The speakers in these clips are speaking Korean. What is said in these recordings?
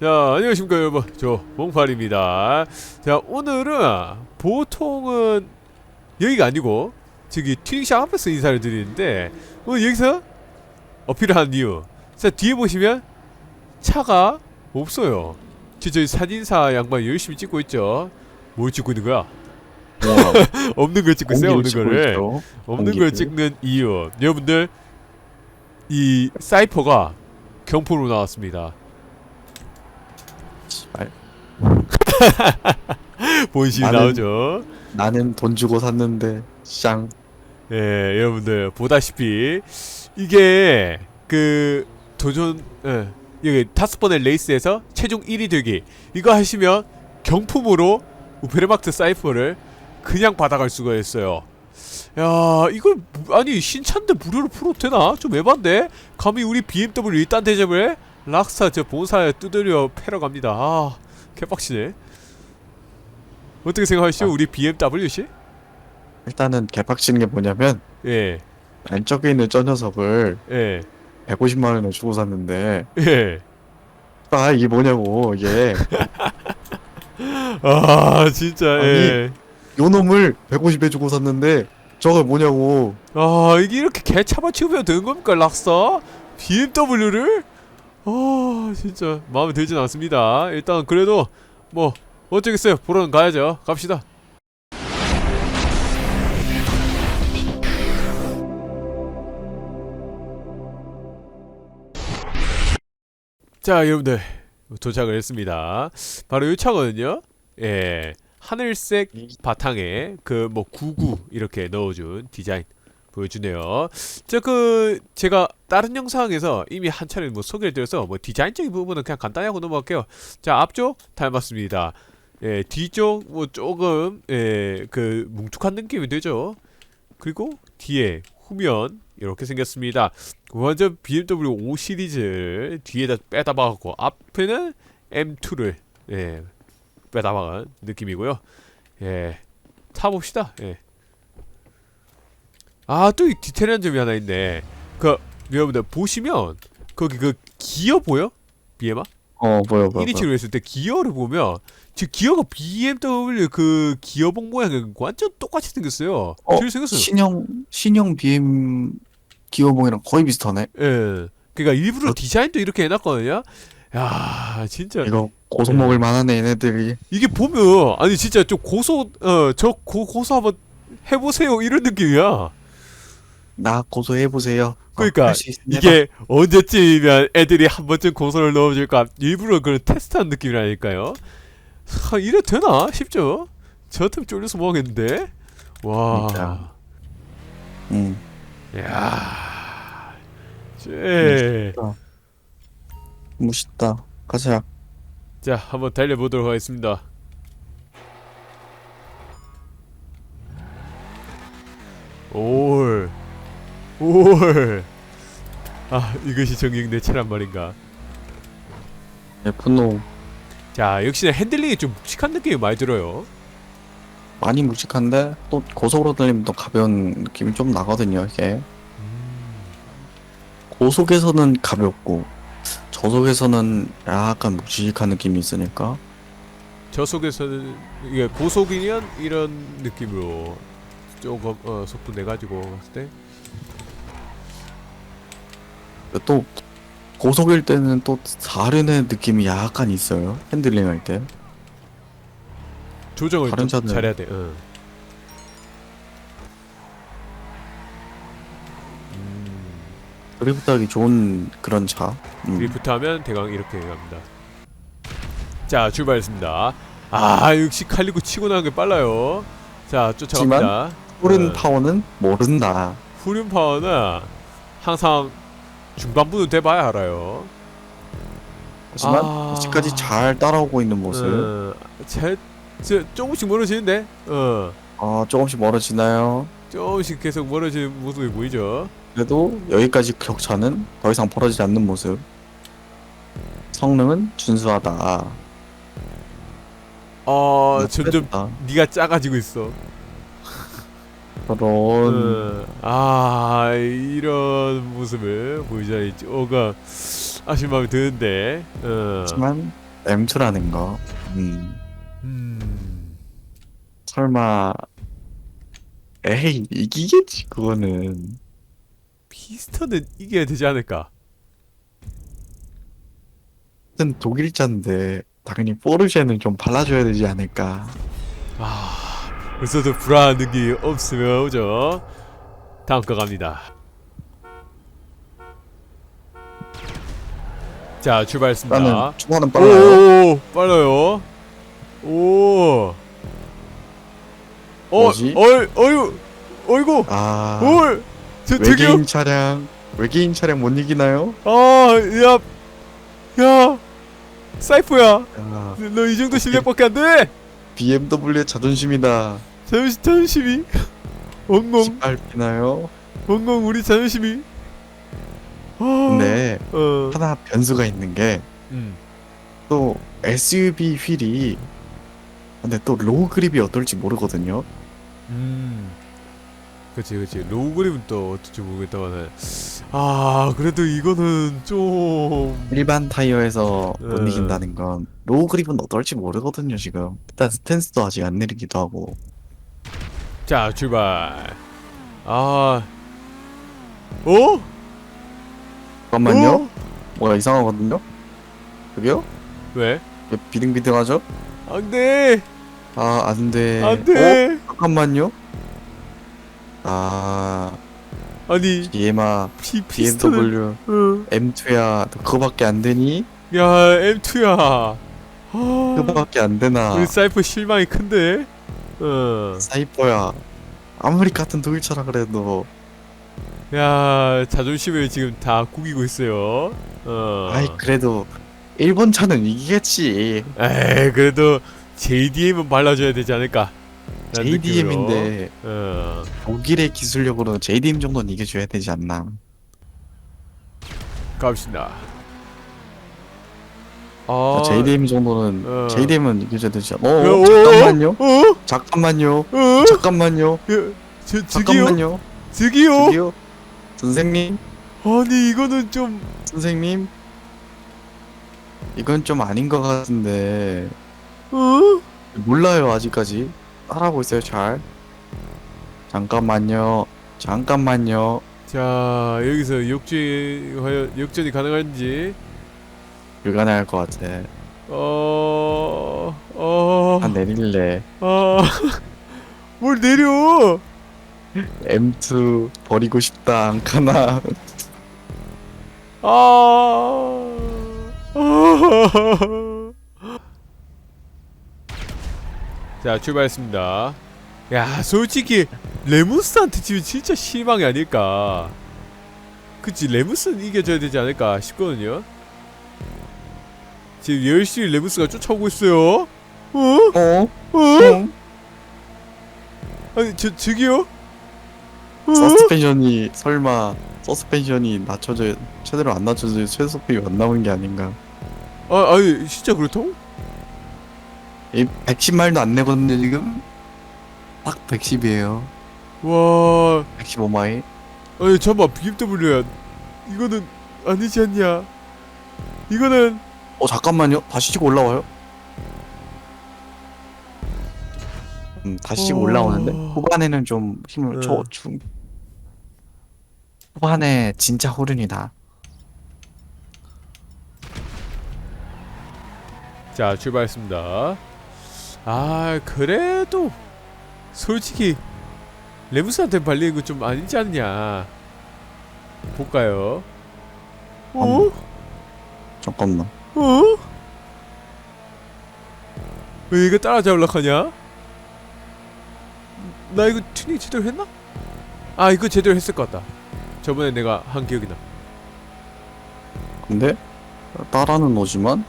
자, 안녕하십니까 여러분. 저 몽팔입니다. 자, 오늘은 보통은 여기가 아니고 저기 튜닝샵 앞에서 인사를 드리는데 오늘 여기서 어필을 한 이유. 자, 뒤에 보시면 차가 없어요. 저 저희 사진사 양반 열심히 찍고 있죠. 뭘 찍고 있는 거야? 없는 걸 찍고 있어요. 없는 거를. 없는 걸. 찍는 이유. 여러분들 이 사이퍼가 경포로 나왔습니다. 씨발. 본심 나는- 나오죠. 나는 돈 주고 샀는데 쌍 예, 여러분들 보다시피 이게 그 도전 예, 여기 다섯 번의 레이스에서 최종 1위 되기 이거 하시면 경품으로 우페르마크트 사이퍼를 그냥 받아갈 수가 있어요. 야, 이걸 무- 아니 신차인데 무료로 풀어도 되나? 좀 에반데? 감히 우리 BMW 일단 대접을 해? 락스타 저 본사에 두드려 패러 갑니다. 아, 개빡치네. 어떻게 생각하시죠, 아. 우리 BMW 씨? 일단은 개빡치는 게 뭐냐면 예, 왼쪽에 있는 저 녀석을 예, 150만 원에 주고 샀는데 예. 아 이게 뭐냐고 이게 아 진짜 예. 요 놈을 150에 주고 샀는데 저거 뭐냐고 아 이게 이렇게 개차만 치우면 되는 겁니까 락사? BMW를? 아 진짜 마음에 들진 않습니다. 일단 그래도 뭐 어쩌겠어요. 보러는 가야죠. 갑시다. 자 여러분들 도착을 했습니다. 바로 이 차거든요. 예 하늘색 바탕에 그뭐99 이렇게 넣어준 디자인 보여주네요. 저그 제가 다른 영상에서 이미 한 차례 뭐 소개를 드려서 뭐 디자인적인 부분은 그냥 간단히 하고 넘어갈게요. 자 앞쪽 닮았습니다. 예 뒤쪽 뭐 조금 예 그 뭉툭한 느낌이 되죠. 그리고 뒤에 후면 이렇게 생겼습니다. 완전 BMW 5 시리즈를 뒤에다 빼다 박았고 앞에는 M2를 예 빼다 박은 느낌이고요. 예 타봅시다. 예. 아, 또이 디테일한 점이 하나 있네. 그, 여러분들, 보시면, 거기 그, 기어 보여? BM아? 어 보여 보여, 보여 1인칭으로 했을 때 기어를 보면, 지금 기어가 BMW 그 기어봉 모양이 완전 똑같이 생겼어요. 어, 생겼어요. 신형 신형 BM 기어봉이랑 거의 비슷하네 예. 그니까 일부러 어? 디자인도 이렇게 해놨거든요. 야, 진짜. 이거 고소 먹을 만하네 얘네들이 이게 보면, 아니, 진짜 좀 고소, 어, 저 고, 고소 한번 해보세요. 이런 느낌이야. 나 고소해보세요. 그러니까 이게 언제쯤이면 애들이 한 번쯤 고소를 넣어줄까 일부러 그런 테스트한 느낌이라니까요. 하, 이래 되나? 싶죠? 저 같으면 쫄려서 뭐하겠는데? 와. 진짜. 응 야. 쟤. 멋있다. 가자. 자 한번 달려보도록 하겠습니다. 올 올. 아 이것이 내 차란 말인가? F노. 자 역시나 핸들링이 좀 묵직한 느낌이 많이 들어요. 많이 묵직한데 또 고속으로 달리면 또 가벼운 느낌이 좀 나거든요 이게. 고속에서는 가볍고 저속에서는 약간 묵직한 느낌이 있으니까. 저속에서는 이게 고속이면 이런 느낌으로 조금 어, 속도 내 가지고 봤을 때 또 고속일 때는 또 다른 애 느낌이 약간 있어요 핸들링 할 때 조정을 다른 좀 차는- 잘해야 돼. 응. 음, 드리프트 하기 좋은 그런 차 음. 드리프트 하면 대강 이렇게 갑니다. 자 출발했습니다. 아 역시 칼리고 치고 나간 게 빨라요. 자 쫓아갑니다. 뿌른 어. 파워는 모른다 후륜 파워는 항상 중반부는 돼봐야 알아요. 하지만 아. 아직까지 잘 따라오고 있는 모습 어, 제, 저 조금씩 멀어지는데, 어, 아 조금씩 멀어지나요 조금씩 계속 멀어지는 모습이 보이죠. 그래도 여기까지 격차는 더 이상 벌어지지 않는 모습 성능은 준수하다 어, 점점 나쁘다. 네가 작아지고 있어. 저런 어, 아, 이런 모습을 보이자 조금 아쉬운 마음이 드는데, 어, 하지만 M2라는 거. 음. 음. 설마 에이 이기겠지 그거는. 피스턴은 이겨야 되지 않을까? 같은 독일자인데 당연히 포르쉐는 좀 발라줘야 되지 않을까. 아, 벌써도 불안한 느낌이 없으면 오죠. 다음 거 갑니다. 자, 출발했습니다. 나는 빨라요. 오, 빨라요. 오. 어, 뭐지? 어이, 어이, 어이구, 아 올, 저 저기요. 외계인 차량 외계인 차량 못 이기나요? 아, 야, 야, 사이프야, 야, 너이 정도 실력밖에 안 돼. BMW의 자존심이다. 자존심, 자존심이. 엉엉, 짓밟히나요? 엉엉, 우리 자존심이. 아, 근데 어, 하나 변수가 있는 게또 음, SUV 휠이 근데 또 로우 그립이 어떨지 모르거든요. 음. 그치 그치 로우 그립은 또 어떨지 모르겠다만은 아 그래도 이거는 좀 일반 타이어에서 못 음. 이긴다는 건 로우 그립은 어떨지 모르거든요 지금. 일단 스탠스도 아직 안 내리기도 하고. 자 출발 아 어? 잠깐만요. 어? 뭐가 이상하거든요. 저기요? 왜? 왜 비등비등하죠? 안 돼 아 안돼. 어? 안돼 잠깐만요. 아. 아니 얘마 피 피스톤을 BMW 어. M2야. 그거밖에 안 되니? 야 M2야. 아. 그거밖에 안 되나? 우리 사이퍼 실망이 큰데? 어야 사이퍼야. 아무리 같은 독일차라 그래도. 자존심을 지금 다 구기고 있어요. 어. 아이 그래도 일본 차는 이기겠지. 에이 그래도 JDM은 발라줘야 되지 않을까 JDM인데. 어. 독일의 기술력으로 JDM 정도는 이겨줘야 되지 않나 갑시다 아 자, JDM 정도는 어. JDM은 이겨줘야 되지 않나 야, 어, 어, 잠깐만요 어? 잠깐만요 어? 잠깐만요 야, 저, 저기요? 잠깐만요 저기요? 저기요 선생님 아니 이거는 좀 선생님 이건 좀 아닌 것 같은데 어? 몰라요 아직까지 따라하고 있어요 잘. 잠깐만요. 잠깐만요. 자 여기서 역전 과연 역전이 가능한지. 불가능할 것 같아 어... 어... 한 내릴래. 아... 뭘 내려? M2 버리고 싶다 안 가나? 아... 자 출발했습니다 야 솔직히 레무스한테 지금 진짜 실망이 아닐까 그치 레무스는 이겨줘야 되지 않을까 싶거든요 지금 열심히 레무스가 쫓아오고 있어요 어? 어? 어? 어? 아니 저 저기요? 어? 서스펜션이 설마 서스펜션이 낮춰져 제대로 안 낮춰져 최소급이 안 나오는 게 아닌가 아 아니 진짜 그렇다고? 이 110마일도 안 내거든요 지금? 딱 110이에요. 와. 115마일? 아니 잠깐만 BMW야. 이거는 아니지 않냐? 이거는 어 잠깐만요. 다시 치고 올라와요? 음 다시 치고 어. 올라오는데? 후반에는 좀 힘을 네. 줘 중. 후반에 진짜 호른이다. 자 출발했습니다 아 그래도 솔직히 레무스한테 발리는 거 좀 아니지 않냐 볼까요 어? 잠깐만 어? 왜 이거 따라잡으려 하냐? 나 이거 튜닝 제대로 했나? 아 이거 제대로 했을 것 같다 저번에 내가 한 기억이 나 근데 따라는 오지만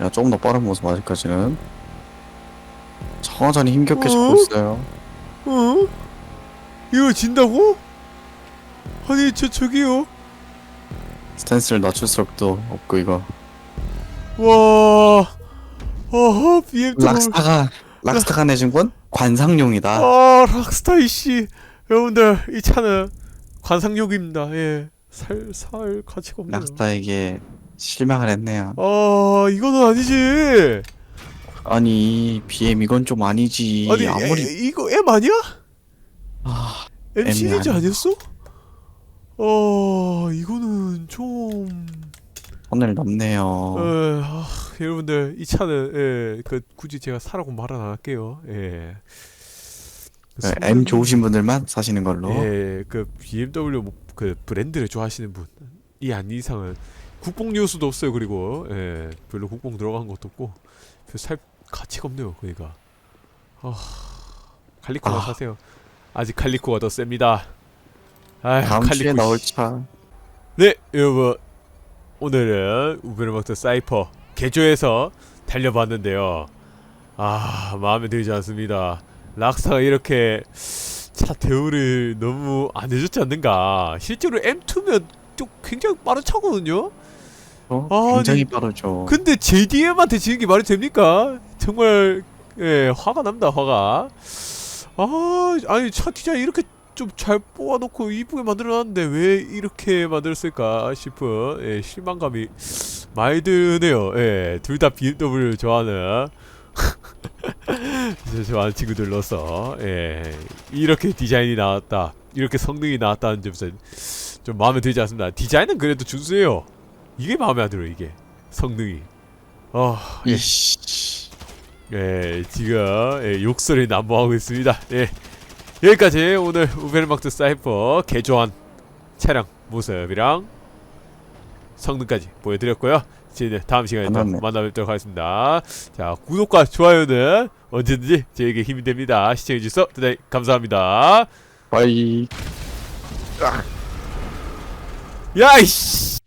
야 조금 더 빠른 모습 아직까지는 천천히 힘겹게 어? 잡고 있어요 어? 이거 진다고? 아니 저 저기요 스탠스를 낮출 수밖도 없고 이거 와 어허 BMW 락스타가 락스타가 내준 건 관상용이다 아 락스타 이씨 여러분들 이 차는 관상용입니다 예 살 살 가치가 없네요 락스타에게 실망을 했네요. 아 이거는 아니지. 아니 BM 이건 좀 아니지. 아니 아무리 에, 이거 M 아니야? 아, M 시리즈 아니야. 아니었어? 어 이거는 좀 선을 넘네요. 에, 아, 여러분들 이 차는 예, 그 굳이 제가 사라고 말은 안 할게요. 예. 그 네, M 좋으신 분들만 사시는 걸로. 예, 그 BMW 뭐, 그 브랜드를 좋아하시는 분이 아닌 이상은 국뽕 요소도 없어요. 그리고 예, 별로 국뽕 들어간 것도 없고 그살 가치가 없네요. 그러니까 아, 칼리코가 아. 사세요. 아직 칼리코가 더 셉니다. 아, 다음 주에 나올 씨. 차. 네, 여러분 오늘은 우베르마트 사이퍼 개조해서 달려봤는데요. 아 마음에 들지 않습니다. 락스타가 이렇게 차 대우를 너무 안 해줬지 않는가. 실제로 M2면 좀 굉장히 빠른 차거든요. 어? 아니, 굉장히 빠르죠. 근데 JDM한테 지는 게 말이 됩니까? 정말 예 화가 납니다 화가. 아 아니 차 디자인 이렇게 좀 잘 뽑아놓고 이쁘게 만들어놨는데 왜 이렇게 만들었을까 싶은 예, 실망감이 많이 드네요. 예, 둘 다 BMW 좋아하는 저 좋아하는 친구들로서 예, 이렇게 디자인이 나왔다, 이렇게 성능이 나왔다는 점에서 좀 마음에 들지 않습니다. 디자인은 그래도 준수해요. 이게 마음에 안 들어 이게 성능이. 아, 예. 이씨. 예, 지금 예, 욕설이 난무하고 있습니다. 예, 여기까지 오늘 우베르마크트 사이퍼 개조한 차량 모습이랑 성능까지 보여드렸고요. 이제 다음 시간에 또. 만나뵙도록 하겠습니다. 자, 구독과 좋아요는 언제든지 저에게 힘이 됩니다. 시청해주셔서 대단히 감사합니다. 바이. 야이씨!